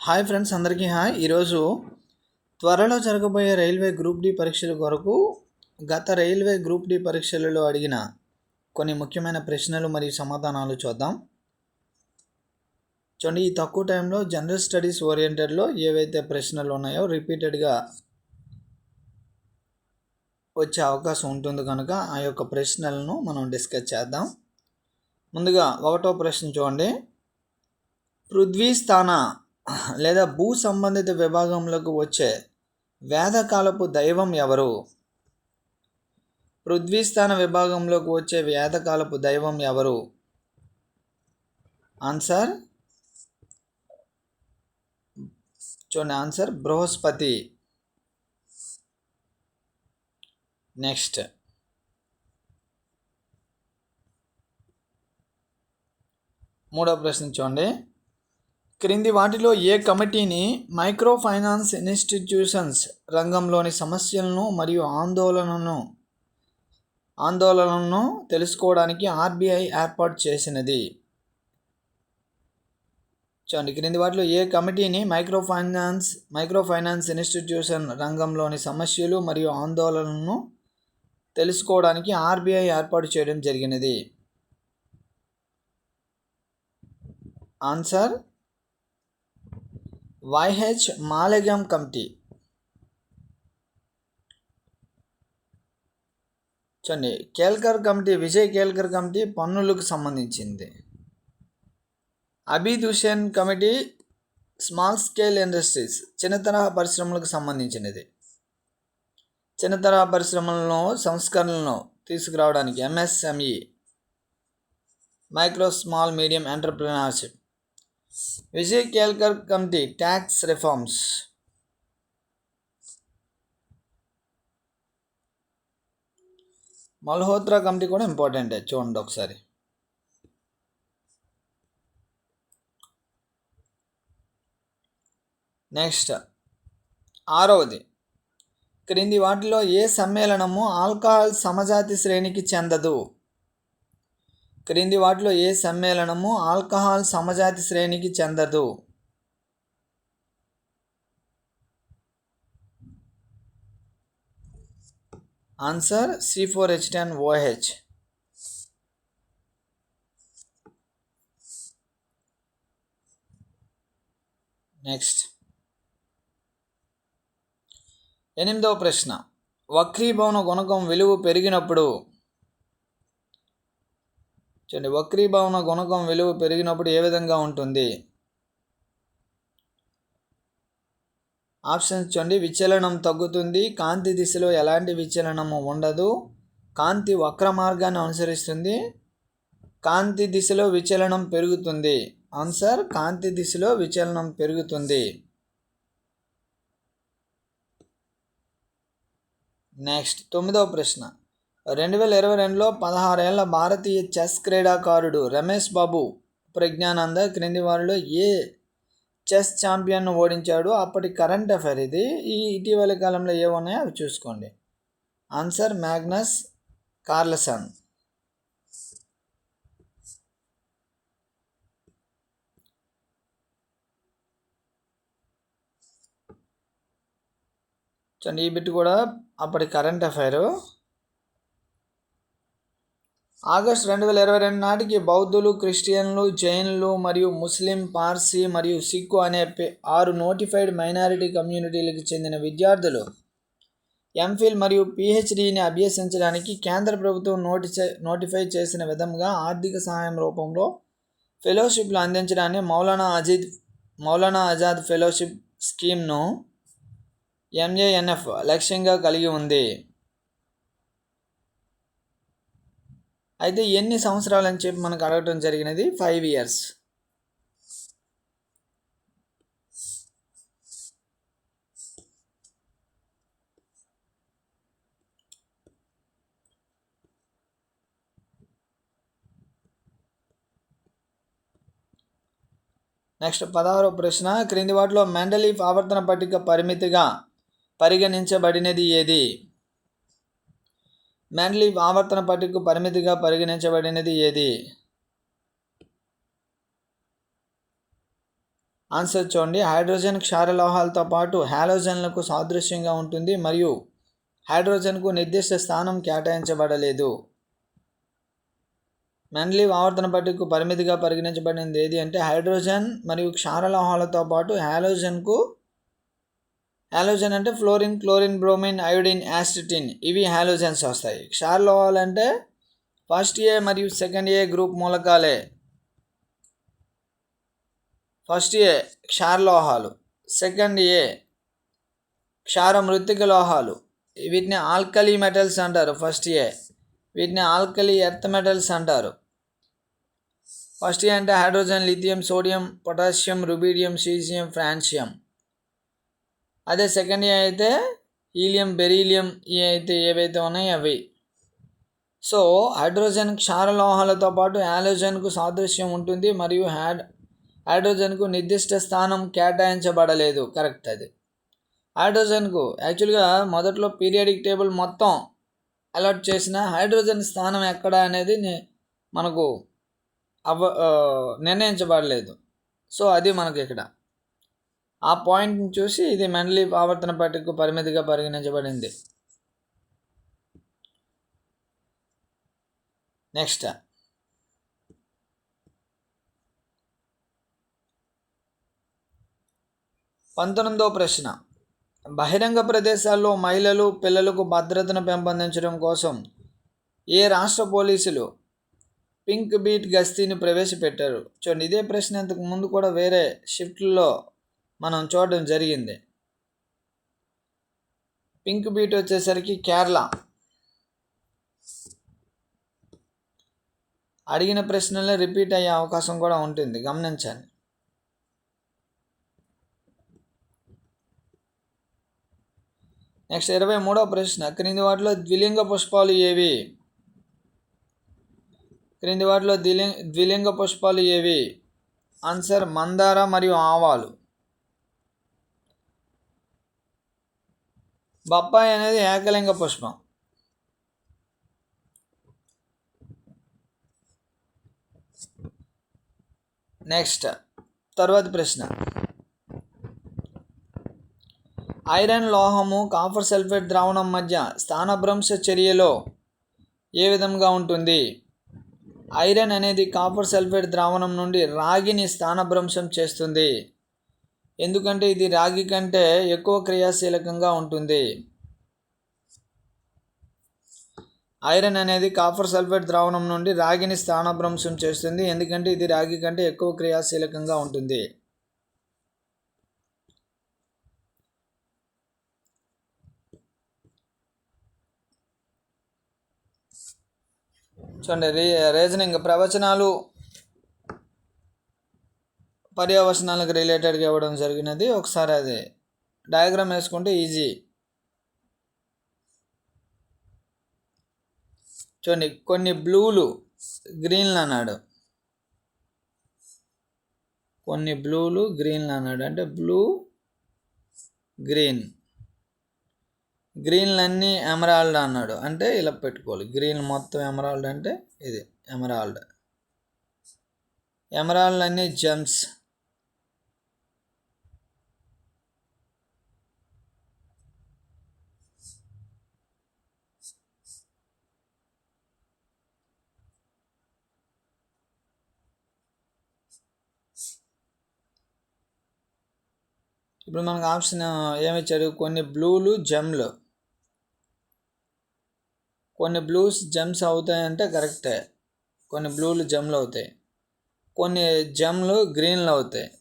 Hi friends అందరికీ hi. ఈరోజు త్వరలో జరగబోయే రైల్వే గ్రూప్ డి పరీక్షల కొరకు గత రైల్వే గ్రూప్ డి పరీక్షలలో అడిగిన కొన్ని ముఖ్యమైన ప్రశ్నలు మరియు సమాధానాలు చూద్దాం. చూడండి ఈ తక్కువ టైంలో జనరల్ స్టడీస్ ఓరియంటెడ్లో ఏవైతే ప్రశ్నలు ఉన్నాయో రిపీటెడ్గా వచ్చే అవకాశం ఉంటుంది కనుక ఆ యొక్క ప్రశ్నలను మనం డిస్కస్ చేద్దాం. ముందుగా ఒకటో ప్రశ్న చూడండి. పృథ్వీ స్థాన లేదా భూ సంబంధిత విభాగంలోకి వచ్చే వేదకాలపు దైవం ఎవరు? పృథ్వీస్థాన విభాగంలోకి వచ్చే వేదకాలపు దైవం ఎవరు? ఆన్సర్? చూడండి ఆన్సర్ బృహస్పతి. నెక్స్ట్. మూడో ప్రశ్న చూడండి. క్రింది వాటిలో ఏ కమిటీని మైక్రో ఫైనాన్స్ ఇన్స్టిట్యూషన్స్ రంగంలోని సమస్యలను మరియు ఆందోళనను ఆందోళనలను తెలుసుకోవడానికి ఆర్బీఐ ఏర్పాటు చేసినది. చూడండి క్రింది వాటిలో ఏ కమిటీని micro finance micro finance institution రంగంలోని సమస్యలు మరియు ఆందోళనలను తెలుసుకోవడానికి ఆర్బీఐ ఏర్పాటు చేయడం జరిగినది. Answer Y H Malegam committee. చూడండి కేల్కర్ కమిటీ విజయ్ కేల్కర్ కమిటీ పన్నులకు సంబంధించింది. Abid Hussain committee small scale industries చిన్న తరహా పరిశ్రమలకు సంబంధించినది. చిన్న తరహా పరిశ్రమలను సంస్కరణలను తీసుకురావడానికి MSME micro small medium entrepreneurship Vijay Kelkar committee tax reforms Malhotra committee కూడా ఇంపార్టెంటే చూడండి ఒకసారి. నెక్స్ట్ ఆరవది. క్రింది వాటిలో ఏ సమ్మేళనము ఆల్కహాల్ సమజాతి శ్రేణికి చెందదు? క్రింది వాటిలో ఏ సమ్మేళనము ఆల్కహాల్ సమజాతి శ్రేణికి చెందదు? Answer C four H ten O H next. ఎనిమిదవ ప్రశ్న. వక్రీభవన గుణకం విలువ పెరిగినప్పుడు చూడండి వక్రీభవన గుణకం విలువ పెరిగినప్పుడు ఏ విధంగా ఉంటుంది? ఆప్షన్స్ చూడండి విచలనం తగ్గుతుంది కాంతి దిశలో ఎలాంటి విచలనము ఉండదు కాంతి వక్ర మార్గాన్ని అనుసరిస్తుంది కాంతి దిశలో విచలనం పెరుగుతుంది. ఆన్సర్ కాంతి దిశలో విచలనం పెరుగుతుంది. నెక్స్ట్ తొమ్మిదవ ప్రశ్న. రెండు వేల ఇరవై రెండులో పదహారేళ్ళ భారతీయ చెస్ క్రీడాకారుడు రమేష్ బాబు ప్రజ్ఞానంద క్రింది వారిలో ఏ చెస్ ఛాంపియన్ను ఓడించాడు అప్పటి కరెంట్ అఫైర్ ఇది. ఈ ఇటీవలి కాలంలో ఏమున్నాయో అవి చూసుకోండి. Answer Magnus Carlsen. చూడండి ఈ బిట్ కూడా అప్పటి కరెంట్ అఫైరు. ఆగస్ట్ రెండు వేల ఇరవై రెండు నాటికి బౌద్ధులు క్రిస్టియన్లు జైన్లు మరియు ముస్లిం పార్సీ మరియు సిక్కు అనే ఆరు నోటిఫైడ్ మైనారిటీ కమ్యూనిటీలకు చెందిన విద్యార్థులు ఎంఫిల్ మరియు పిహెచ్డిని అభ్యసించడానికి కేంద్ర ప్రభుత్వం నోటి నోటిఫై చేసిన విధంగా ఆర్థిక సహాయం రూపంలో ఫెలోషిప్లు అందించడాన్ని మౌలానా అజీద్ మౌలానా ఆజాద్ ఫెలోషిప్ స్కీమ్ను ఎంఏఎన్ఎఫ్ లక్ష్యంగా కలిగి ఉంది. అయితే ఎన్ని సంవత్సరాలు అని చెప్పి మనకు అడగటం జరిగినది? ఫైవ్ ఇయర్స్ నెక్స్ట్ పదహారో ప్రశ్న. క్రింది వాటిలో మెండలీఫ్ ఆవర్తన పట్టిక పరిమితిగా పరిగణించబడినది ఏది? మెండలీఫ్ ఆవర్తన పట్టికకు పరిమితిగా పరిగణించబడినది ఏది? ఆన్సర్ చూడండి. హైడ్రోజన్ క్షారలోహాలతో పాటు హాలోజన్లకు సాదృశ్యంగా ఉంటుంది మరియు హైడ్రోజన్కు నిర్దిష్ట స్థానం కేటాయించబడలేదు. మెండ్లీ ఆవర్తన పట్టికకు పరిమితిగా పరిగణించబడినది ఏది అంటే హైడ్రోజన్ మరియు క్షారలోహాలతో పాటు హాలోజన్కు హాలోజన్ అంటే fluorine chlorine bromine iodine astatine ఇవి హాలోజన్స్ వస్తాయి. క్షారలోహాలు అంటే ఫస్ట్ ఏ మరియు సెకండ్ ఏ గ్రూప్ మూలకాలే. ఫస్ట్ ఏ క్షారలోహాలు సెకండ్ ఏ క్షార మృతిక లోహాలు. వీటిని ఆల్కలీ మెటల్స్ అంటారు ఫస్ట్ ఏ వీటిని ఆల్కలీ ఎర్త్ మెటల్స్ అంటారు. ఫస్ట్ ఏ అంటే hydrogen lithium sodium potassium rubidium caesium francium అదే సెకండ్ ఏ అయితే హీలియం బెరీలియం ఏ అయితే ఏవైతే ఉన్నాయో అవి. సో హైడ్రోజన్ క్షారలోహాలతో పాటు యాలోజన్కు సాదృశ్యం ఉంటుంది మరియు హ్యాడ్ హైడ్రోజన్కు నిర్దిష్ట స్థానం కేటాయించబడలేదు. కరెక్ట్ అది. హైడ్రోజన్కు యాక్చువల్గా మొదట్లో పీరియాడిక్ టేబుల్ మొత్తం అలర్ట్ చేసిన హైడ్రోజన్ స్థానం ఎక్కడ అనేది మనకు అవ నిర్ణయించబడలేదు. సో అది మనకి ఇక్కడ. ఆ పాయింట్ని చూసి ఇది మెండలీ ఆవర్తన పట్టికకు పరిమితిగా పరిగణించబడింది. నెక్స్ట్ పంతొమ్మిదో ప్రశ్న. బహిరంగ ప్రదేశాల్లో మహిళలు పిల్లలకు భద్రతను పెంపొందించడం కోసం ఏ రాష్ట్ర పోలీసులు పింక్ బీట్ గస్తీని ప్రవేశపెట్టారు? చూడండి ఇదే ప్రశ్న ఇంతకు ముందు కూడా వేరే షిఫ్ట్లో మనం చూడడం జరిగింది. పింక్ బీట్ వచ్చేసరికి కేరళ. అడిగిన ప్రశ్నలే రిపీట్ అయ్యే అవకాశం కూడా ఉంటుంది. గమనించండి. నెక్స్ట్ ఇరవై మూడవ ప్రశ్న. క్రింది వాటిలో ద్విలింగ పుష్పాలు ఏవి? క్రింది వాటిలో ద్విలింగ ద్విలింగ పుష్పాలు ఏవి? ఆన్సర్ మందార మరియు ఆవాలు. బొప్పాయి అనేది ఏకలింగ పుష్పం. నెక్స్ట్ తర్వాత ప్రశ్న. ఐరన్ లోహము కాపర్ సల్ఫేట్ ద్రావణం మధ్య స్థానభ్రంశ చర్యలో ఏ విధంగా ఉంటుంది? ఐరన్ అనేది కాపర్ సల్ఫేట్ ద్రావణం నుండి రాగిని స్థానభ్రంశం చేస్తుంది. ఎందుకంటే ఇది రాగి కంటే ఎక్కువ క్రియాశీలకంగా ఉంటుంది. ఐరన్ అనేది కాపర్ సల్ఫేట్ ద్రావణం నుండి రాగిని స్థానభ్రంశం చేస్తుంది. ఎందుకంటే ఇది రాగి కంటే ఎక్కువ క్రియాశీలకంగా ఉంటుంది. చూడండి రీ రీజనింగ్ ప్రవచనాలు పర్యవసనాలకు రిలేటెడ్గా ఇవ్వడం జరిగినది. ఒకసారి అది డయాగ్రామ్ వేసుకుంటే ఈజీ చూడండి కొన్ని బ్లూలు గ్రీన్లు అన్నాడు. కొన్ని బ్లూలు గ్రీన్లు అన్నాడు. అంటే బ్లూ గ్రీన్ గ్రీన్లు అన్నీ ఎమరాల్డ్ అన్నాడు. అంటే ఇలా పెట్టుకోవాలి. గ్రీన్ మొత్తం ఎమరాల్డ్ అంటే ఇది ఎమరాల్డ్ ఎమరాల్డ్ అన్నీ జెమ్స్ ఇప్పుడు మనకు ఆప్షన్ ఏమిచ్చాడు కొన్ని బ్లూలు జమ్లు. కొన్ని బ్లూస్ జెమ్స్ అవుతాయంటే కరెక్టే. కొన్ని బ్లూలు జెమ్లు అవుతాయి. కొన్ని జమ్లు గ్రీన్లు అవుతాయి.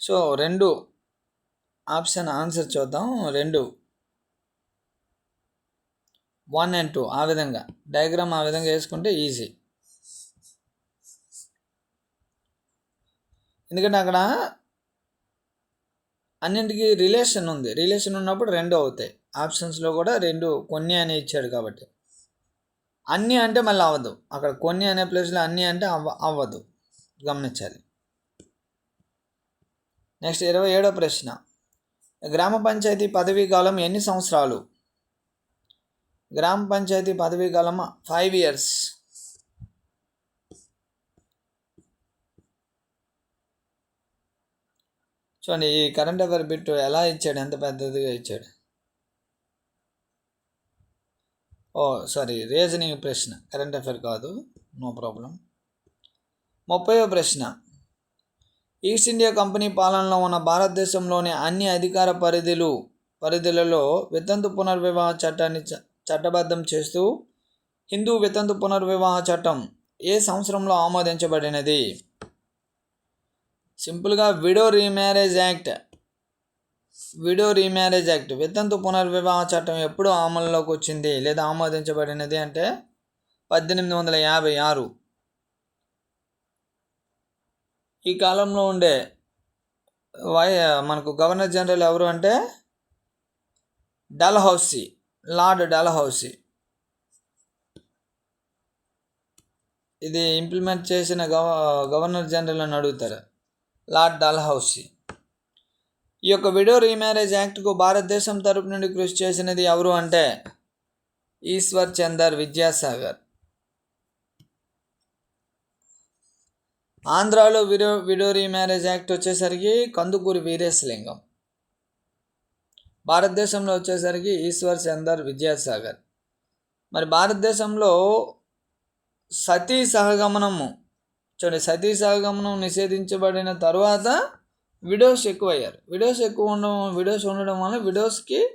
సో రెండు ఆప్షన్ ఆన్సర్ చూద్దాం. రెండు. వన్ అండ్ టూ ఆ విధంగా. డయాగ్రామ్ ఆ విధంగా వేసుకుంటే ఈజీ. ఎందుకంటే అక్కడ అన్నింటికి రిలేషన్ ఉంది. రిలేషన్ ఉన్నప్పుడు రెండు అవుతాయి. ఆప్షన్స్లో కూడా రెండు కొన్ని అని ఇచ్చాడు కాబట్టి. అన్నీ అంటే మళ్ళీ అవ్వదు. అక్కడ కొన్ని అనే ప్లేస్లో అన్నీ అంటే అవ్వ అవ్వదు. గమనించాలి. నెక్స్ట్ ఇరవై ఏడో ప్రశ్న. గ్రామ పంచాయతీ పదవీ కాలం ఎన్ని సంవత్సరాలు? గ్రామ పంచాయతీ పదవీ కాలం ఫైవ్ ఇయర్స్ చూడండి ఈ కరెంట్ అఫైర్ బిట్ ఎలా ఇచ్చాడు? ఎంత పెద్దదిగా ఇచ్చాడు? ఓ సారీ రీజనింగ్ ప్రశ్న. కరెంట్ అఫైర్ కాదు. నో ప్రాబ్లం ముప్పైవ ప్రశ్న. ఈస్ట్ ఇండియా కంపెనీ పాలనలో ఉన్న భారతదేశంలోని అన్ని అధికార పరిధులు పరిధులలో వితంతు పునర్వివాహ చట్టాన్ని చ- చట్టబద్ధం చేస్తూ హిందూ వితంతు పునర్వివాహ చట్టం ఏ సంవత్సరంలో ఆమోదించబడినది? సింపుల్గా widow remarriage act. Widow remarriage act. వితంతు పునర్వివాహ చట్టం ఎప్పుడు అమల్లోకి వచ్చింది లేదా ఆమోదించబడినది అంటే పద్దెనిమిది వందల యాభై ఆరు. ఈ కాలంలో ఉండే వై మనకు గవర్నర్ జనరల్ ఎవరు అంటే డల్హౌసీ లార్డ్ డల్హౌసీ. ఇది ఇంప్లిమెంట్ చేసిన గవ గవర్నర్ జనరల్ అని అడుగుతారు. Lord Dalhousie. ఈ యొక్క విడో రీమ్యారేజ్ యాక్ట్కు భారతదేశం తరపు నుండి కృషి చేసినది ఎవరు అంటే ఈశ్వర్ చందర్ విద్యాసాగర్. ఆంధ్రాలో విడో విడో రీమ్యారేజ్ యాక్ట్ వచ్చేసరికి కందుకూరి వీరేశలింగం. భారతదేశంలో వచ్చేసరికి ఈశ్వర్ చందర్ విద్యాసాగర్. మరి భారతదేశంలో సతీ సహగమనము చూడండి సతీ సహగమనం నిషేధించబడిన తర్వాత విడోస్ ఎక్కువయ్యారు. విడోస్ ఎక్కువ ఉండడం విడోస్ ఉండడం వల్ల విడోస్కి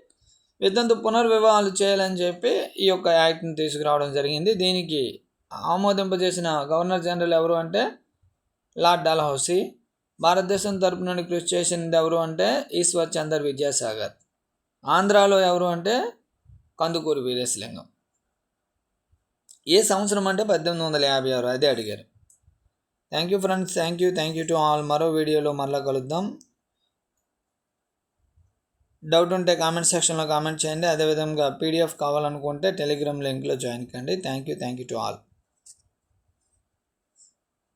వితంతు పునర్వివాహాలు చేయాలని చెప్పి ఈ యొక్క యాక్ట్ని తీసుకురావడం జరిగింది. దీనికి ఆమోదింపజేసిన గవర్నర్ జనరల్ ఎవరు అంటే లార్డ్ డల్హౌసీ. భారతదేశం తరపు నుండి కృషి చేసింది ఎవరు అంటే ఈశ్వర్ చందర్ విద్యాసాగర్. ఆంధ్రాలో ఎవరు అంటే కందుకూరి వీరేశలింగం. ఏ సంవత్సరం అంటే పద్దెనిమిది వందల యాభై ఆరు అదే అడిగారు. Thank you friends thank you thank you to all మరో వీడియోలో మరలా కలుద్దాం. డౌట్ ఉంటే కామెంట్ సెక్షన్లో కామెంట్ చేయండి. అదేవిధంగా పీడిఎఫ్ కావాలనుకుంటే టెలిగ్రామ్ లింక్లో జాయిన్ కండి. Thank you thank you to all